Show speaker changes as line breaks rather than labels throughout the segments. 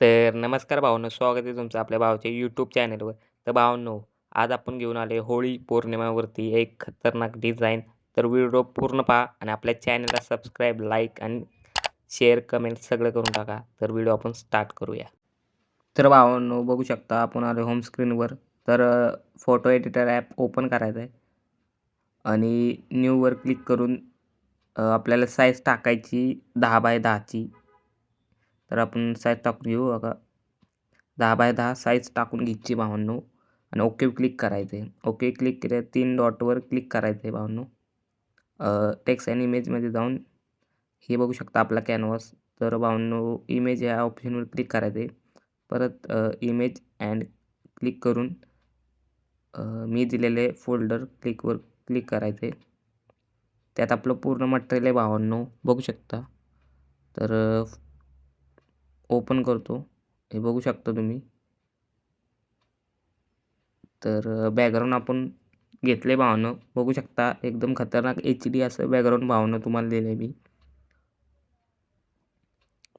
तर नमस्कार भावांनो स्वागत आहे तुमचं आपल्या भावाच्या यूट्यूब चॅनलवर तर भावांनो आज आपण घेऊन आले होळी पौर्णिमेवरती एक खतरनाक डिझाईन तर व्हिडिओ पूर्ण पहा आणि आपल्या चॅनलला सबस्क्राईब लाईक आणि शेअर कमेंट सगळं करून टाका. तर व्हिडिओ आपण स्टार्ट करूया. तर भावांनो बघू शकता आपण आलो होम स्क्रीनवर तर फोटो एडिटर ॲप ओपन करायचं आहे. आणि न्यूवर क्लिक करून आपल्याला साईज टाकायची दहा बाय दहाची. तर आपण साईज टाकून घेऊ. बघा. दहा बाय दहा साईज टाकून घ्यायची भावांनो. आणि ओके क्लिक करायचं आहे ओके क्लिक केल्या तीन डॉटवर क्लिक करायचं आहे भावांनो. टेक्स्ट अँड इमेजमध्ये जाऊन हे बघू शकता आपला कॅनव्हास तर भावांनो इमेज या ऑप्शनवर क्लिक करायचं आहे परत इमेज अँड क्लिक करून मी दिलेले फोल्डर क्लिकवर क्लिक करायचे त्यात आपलं पूर्ण मटेरियल आहे भावांनो. बघू शकता. तर ओपन करतो. हे बघू शकता तुम्ही. तर बॅकग्राऊंड आपण घेतले भावनं. बघू शकता एकदम खतरनाक एच डी असं बॅकग्राऊंड भावनं तुम्हाला दिले मी.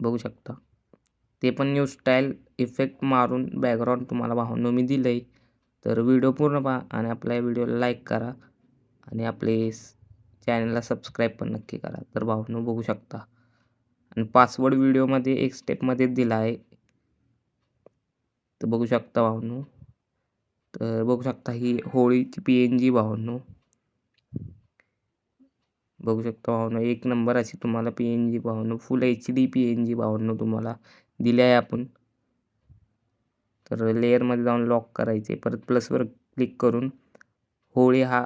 बघू शकता. ते पण न्यू स्टाईल इफेक्ट मारून बॅकग्राऊंड तुम्हाला भावनं मी दिलं आहे तर व्हिडिओ पूर्ण पहा आणि आपल्या व्हिडिओला लाईक करा. आणि आपले चॅनलला सबस्क्राईब पण नक्की करा. तर भावनं बघू शकता. आणि पासवर्ड व्हिडिओमध्ये एक स्टेपमध्येच दिला आहे. तर बघू शकता भावनो. तर बघू शकता ही होळीची पी एन जी भावनो. बघू शकता भावनो एक नंबर अशी तुम्हाला P N G भावनो full H D P N G भावनो तुम्हाला दिली आहे आपण. तर लेअरमध्ये जाऊन लॉक करायचे परत प्लसवर क्लिक करून होळी हा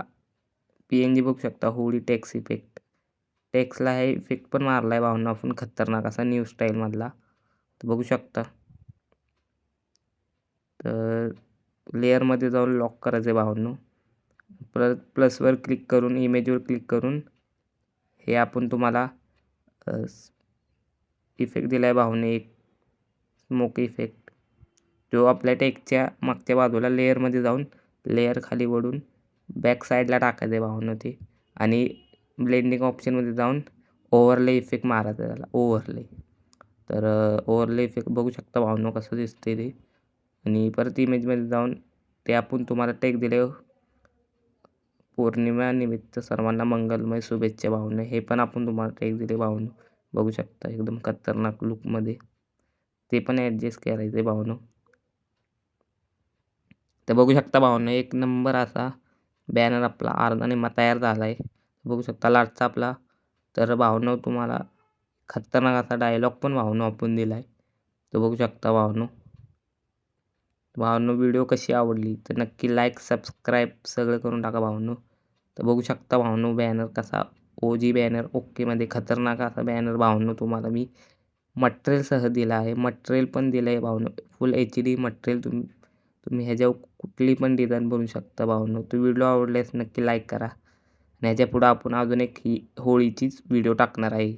पी एन जी बघू शकता होळी टॅक्स इफेक्ट टेक्सला हे इफेक्ट पण मारला आहे भावना. आपण खतरनाक असा न्यू स्टाईलमधला. तर बघू शकता. तर लेअरमध्ये जाऊन लॉक करायचं आहे भावांनो. परत प्लसवर क्लिक करून इमेजवर क्लिक करून हे आपण तुम्हाला इफेक्ट दिला आहे भावने एक. Smoke effect. जो आपल्या टेकच्या मागच्या बाजूला लेअरमध्ये जाऊन लेअर खाली वळून बॅक साईडला टाकायचं आहे भावनं ते. आणि ब्लेंडिंग ऑप्शनमध्ये जाऊन ओव्हरले इफेक्ट मारायचा त्याला. ओव्हरले तर ओव्हरले इफेक्ट बघू शकता भावनो कसं दिसते ते. आणि परत इमेजमध्ये जाऊन ते आपण तुम्हाला टेक दिले. पौर्णिमानिमित्त सर्वांना मंगलमय शुभेच्छा भावने. हे पण आपण तुम्हाला टेक दिले भावनो. बघू शकता एकदम खतरनाक लुकमध्ये ते पण ॲडजस्ट करायचं आहे तर बघू शकता भावनं एक नंबर असा बॅनर आपला अर्धा निम्मा तयार झाला आहे बघू शकता लाटचा आपला. तर भावनो तुम्हाला खतरनाक असा डायलॉग पण भावनो आपण दिला आहे तो बघू शकता भावनो. भावनो व्हिडिओ कशी आवडली? तर नक्की लाईक सबस्क्राईब सगळं करून टाका भावनो. तर बघू शकता भावनो बॅनर कसा ओ जी बॅनर ओकेमध्ये खतरनाक असा बॅनर भावनो तुम्हाला मी मटेरियलसह दिला आहे. मटेरियल पण दिलं आहे भावनो. फुल एच डी मटेरियल तुम्ही तुम्ही ह्याच्यावर कुठली पण डिझाईन बनवू शकता भावनो. तो व्हिडिओ आवडल्यास नक्की लाईक करा. आणि ह्याच्या पुढं आपण अजून एक ही होळीचीच व्हिडिओ टाकणार आहे.